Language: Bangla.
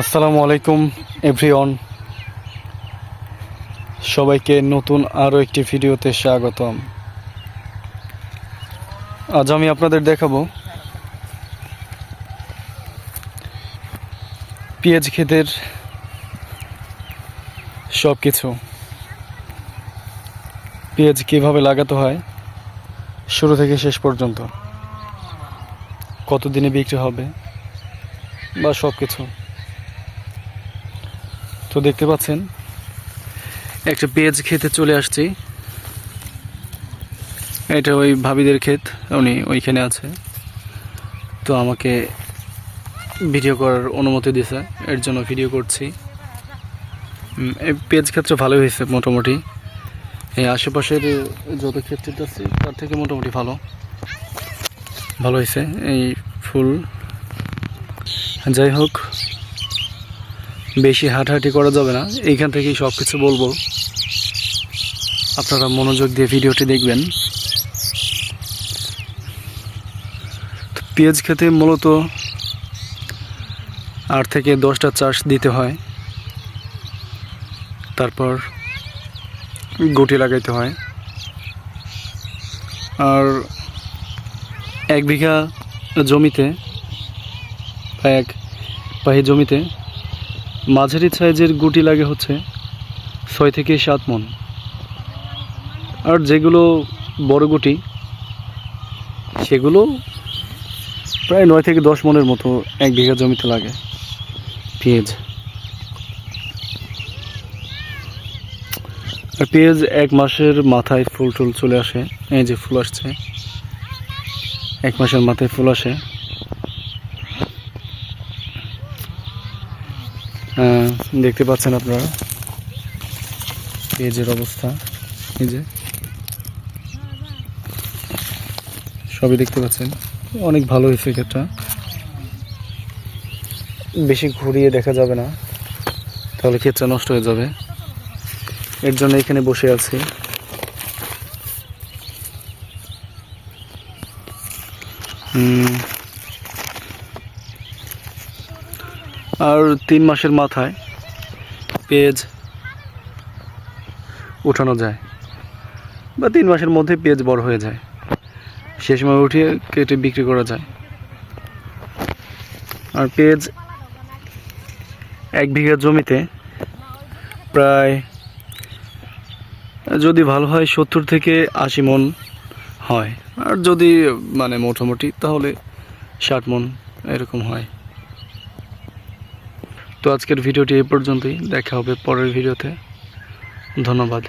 আসসালামু আলাইকুম, এভরিওয়ান। সবাইকে নতুন আরও একটি ভিডিওতে স্বাগতম। আজ আমি আপনাদের দেখাবো পেঁয়াজ ক্ষেতের সব কিছু পেঁয়াজ কীভাবে লাগাতে হয়, শুরু থেকে শেষ পর্যন্ত। কতদিনে বিক্রি হবে, বা সব কিছু তো দেখতে পাচ্ছেন, একটা পেঁয়াজ খেতে চলে আসছি। এটা ওই ভাবিদের ক্ষেত, উনি ওইখানে আছে। তো আমাকে ভিডিও করার অনুমতি দিয়েছে এর জন্য ভিডিও করছি। এই পেঁয়াজ ক্ষেত্রে ভালো হয়েছে মোটামুটি। এই আশেপাশের যত ক্ষেত্রে আছে, তার থেকে মোটামুটি ভালো। ভালো হয়েছে, এই ফুল। যাই হোক বেশি হাঁটাহাঁটি করা যাবে না। এইখান থেকেই সব কিছু বলব। আপনারা মনোযোগ দিয়ে ভিডিওটি দেখবেন। পেঁয়াজ খেতে মূলত আট থেকে দশটা চাষ দিতে হয়। তারপর গুটি লাগাইতে হয়। আর এক বিঘা জমিতে এক পাহি জমিতে মাঝারি সাইজের গুটি লাগে হচ্ছে ছয় থেকে সাত মন। আর যেগুলো বড় গুটি, সেগুলো প্রায় নয় থেকে দশ মনের মতো এক বিঘা জমিতে লাগে পেঁয়াজ। আর পেঁয়াজ এক মাসের মাথায় ফুল টুল চলে আসে, এই যে ফুল আসছে, এক মাসের মাথায় ফুল আসে। দেখতে পাচ্ছেন আপনারা। পেঁয়াজের অবস্থা, এই যে। সবই দেখতে পাচ্ছেন। অনেক ভালো হয়েছে ক্ষেতটা। বেশি ঘুরিয়ে দেখা যাবে না। তাহলে ক্ষেতটা নষ্ট হয়ে যাবে। এর জন্য এখানে বসে আছি। হুম আর তিন মাসের মাথায় পেঁয়াজ উঠানো যায় বা তিন মাসের মধ্যে পেঁয়াজ বড় হয়ে যায়। সে সময় উঠিয়ে কেটে বিক্রি করা যায়। আর পেঁয়াজ এক বিঘা জমিতে প্রায়, যদি ভালো হয় সত্তর থেকে আশি মন হয়। আর যদি মানে মোটামুটি তাহলে ষাট মন এরকম হয়। তো আজকের ভিডিওটি এই পর্যন্তই। দেখা হবে পরের ভিডিওতে। ধন্যবাদ।